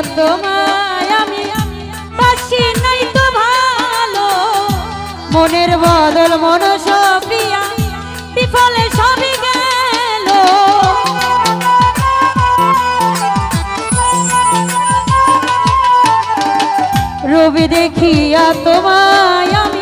পেলাম তোমায় আমি বাসি নাই তো ভালো। মনের বদল মন সপিয়া বিফলে সবই গেল। রবি দেখিয়া তোমায় আমি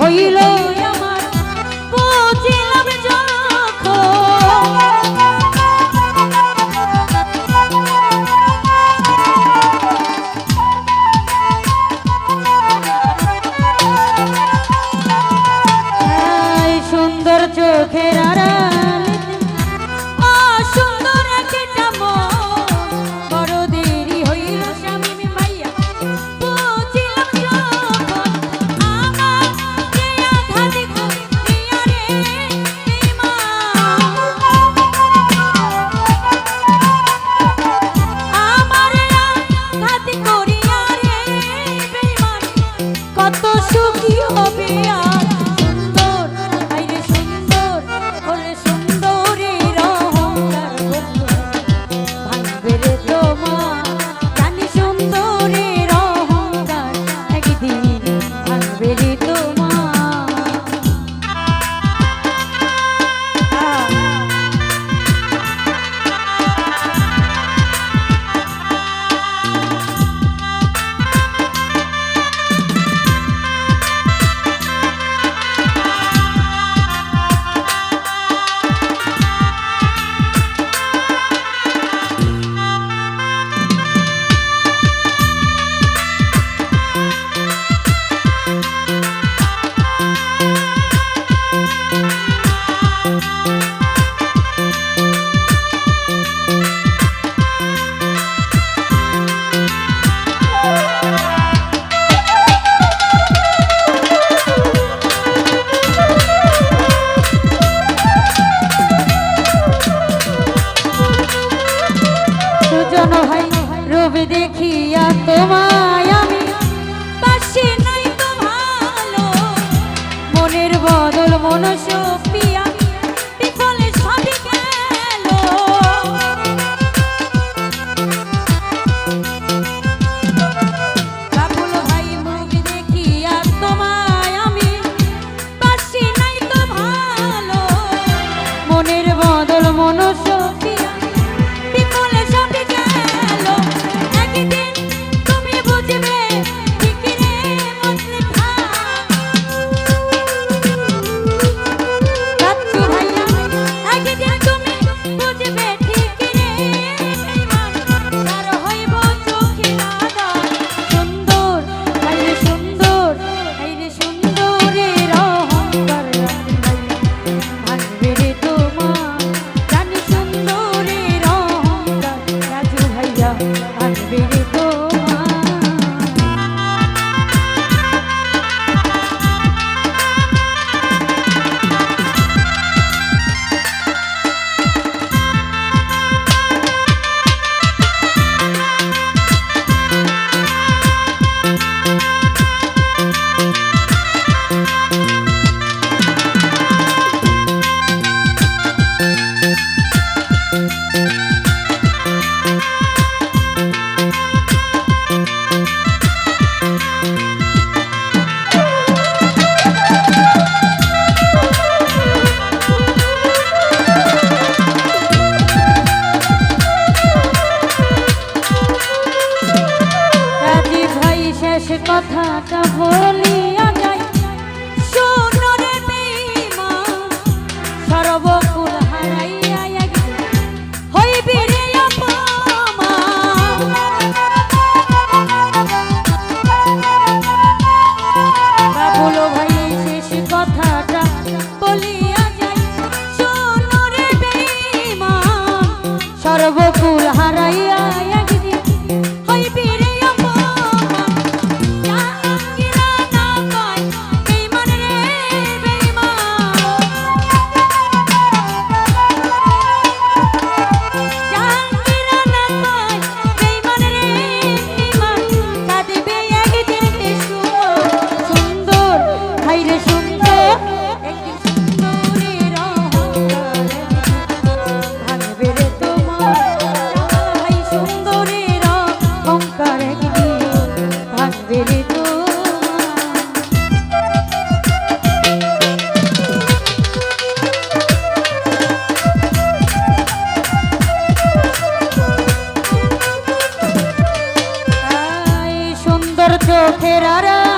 可以了。শোনো ভাই রবি দেখিয়া তোমায় আমি পাশে নাই তো ভালো মনের বদল মনুষ্য तेरा